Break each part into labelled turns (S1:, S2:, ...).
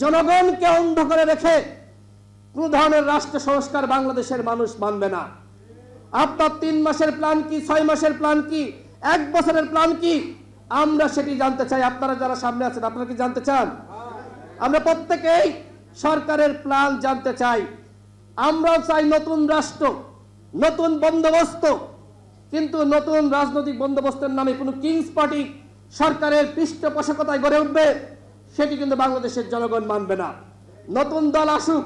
S1: জনগণকে অন্ধ করে রেখে কোন ধরনের রাষ্ট্র সংস্কার বাংলাদেশের মানুষ মানবে না। আপনার তিন মাসের প্ল্যান কি, ছয় মাসের প্ল্যান কি, এক বছরের প্ল্যান কি? আমরা সেটি জানতে চাই। আপনারা যারা সামনে আছেন, আপনারা কি জানতে চান? আমরা প্রত্যেকেই সরকারের প্ল্যান জানতে চাই। আমরাও চাই নতুন রাষ্ট্র, নতুন বন্দোবস্ত। কিন্তু নতুন রাজনৈতিক বন্দোবস্তের নামে কোনো কিংস পার্টি সরকারের পৃষ্ঠপোষকতায় গড়ে উঠবে? সেটি কিন্তু বাংলাদেশের জনগণ মানবে না। নতুন দল আসুক,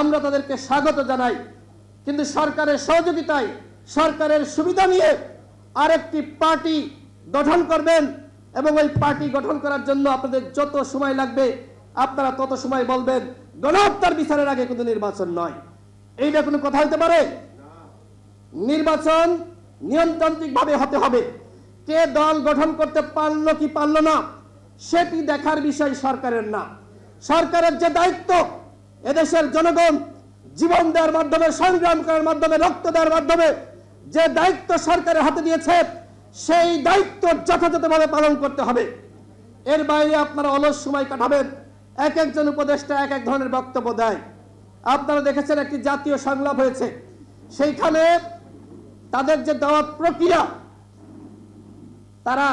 S1: আমরা তাদেরকে স্বাগত জানাই। কিন্তু সরকারের সহযোগিতায়, সরকারের সুবিধা নিয়ে আরেকটি পার্টি গঠন করবেন এবং ওই পার্টি গঠন করার জন্য আপনাদের যত সময় লাগবে, আপনারা তত সময় বলবেন, গণহত্যার বিচারের আগে কিন্তু নির্বাচন নয়। এইটা কোনো কথা হতে পারে? নির্বাচন নিয়মতান্ত্রিক ভাবে হতে হবে। কে দল গঠন করতে পারল কি পারল না সেটি দেখার বিষয় সরকারের না। সরকারের যে দায়িত্ব, এদেশের জনগণ জীবন দেওয়ার মাধ্যমে, সংগ্রাম করার মাধ্যমে, রক্ত দেওয়ার মাধ্যমে যে দায়িত্ব সরকারের হাতে দিয়েছে, সেই দায়িত্ব যথাযথভাবে পালন করতে হবে। এর বাইরে আপনারা অলস সময় কাটাবেন। এক একজন উপদেষ্টা এক এক ধরনের বক্তব্য দেয়। আপনারা দেখেছেন একটি জাতীয় সংলাপ হয়েছে। সেইখানে তাদের যে দেওয়া প্রক্রিয়া, তারা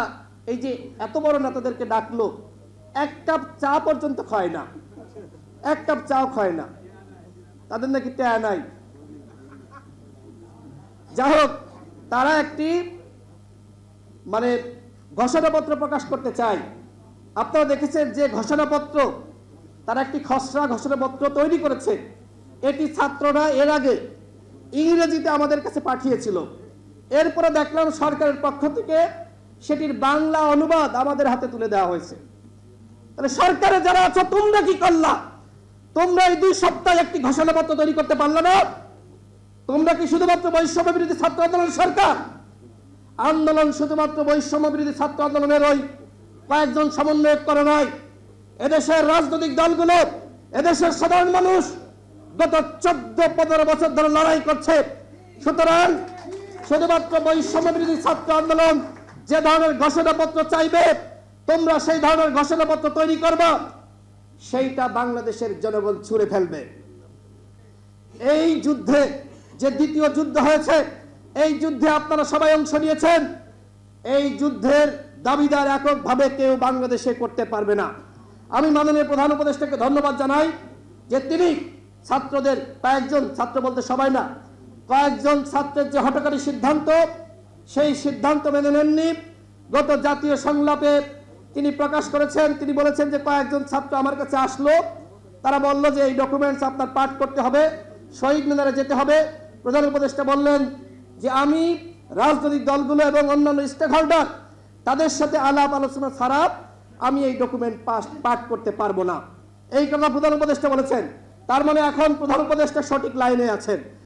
S1: এই যে এত বড় নেতাদেরকে ডাকলো, এক কাপ চা পর্যন্ত খায় না। এক কাপ চাও খায় না। তাদের নাকি ট্যা নাই। যাই হোক, তারা একটি মানে ঘোষণাপত্র প্রকাশ করতে চায়। আপনারা দেখেছেন যে ঘোষণাপত্র, তারা একটি খসড়া ঘোষণাপত্র তৈরি করেছে। এটি ছাত্ররা এর আগে ইংরেজিতে আমাদের কাছে পাঠিয়েছিল। এরপরে দেখলাম সরকারের পক্ষ থেকে সেটির বাংলা অনুবাদ আমাদের হাতে তুলে দেওয়া হয়েছে। তাহলে সরকারে যারা আছো, তোমরা কি করলা? তোমরা এই দুই সপ্তাহে একটি ঘোষণাপত্র তৈরি করতে পারলে না? তোমরা কি শুধুমাত্র বৈষম্য বিরোধী ছাত্র আন্দোলন সরকার? আন্দোলন শুধুমাত্র বৈষম্য বিরোধী ছাত্র আন্দোলনের ওই কয়েকজন সমন্বয়ক করে নয় এদেশের রাজনৈতিক দলগুলো, এদেশের সাধারণ মানুষ গত চোদ্দ, পনেরো বছর ধরে লড়াই করছে। সুতরাং শুধুমাত্র বৈষম্য বিরোধী ছাত্র আন্দোলন যে ধরনের ঘোষণাপত্র চাইবে, তোমরা সেই ধরনের ঘোষণাপত্র তৈরি করবা, সেইটা বাংলাদেশের জনগণ ছুঁড়ে ফেলবে। এই যুদ্ধে যে দ্বিতীয় যুদ্ধ হয়েছে, এই যুদ্ধে আপনারা সবাই অংশ নিয়েছেন। এই যুদ্ধের দাবিদার এককভাবে কেউ বাংলাদেশে করতে পারবে না। আমি মাননীয় প্রধান উপদেষ্টাকে ধন্যবাদ জানাই যে তিনি ছাত্রদের, কয়েকজন ছাত্র বলতে সবাই না, কয়েকজন ছাত্রের যে হটকারী সিদ্ধান্ত সেই সিদ্ধান্ত মেনে নেননি। গত জাতীয় সংলাপে তিনি প্রকাশ করেছেন, তিনি বলেছেন যে কয়েকজন ছাত্র আমার কাছে আসলো। তারা বলল যে এই ডকুমেন্টস আপনার পাঠ করতে হবে, শহীদ মিনারে যেতে হবে। প্রধান উপদেষ্টা বললেন যে আমি, রাজনৈতিক দলগুলো এবং অন্যান্য স্টেক হোল্ডার তাদের সাথে আলাপ আলোচনা ছাড়া আমি এই ডকুমেন্ট পাঠ করতে পারব না। এই কথা প্রধান উপদেষ্টা বলেছেন। তার মানে এখন প্রধান উপদেষ্টা সঠিক লাইনে আছেন।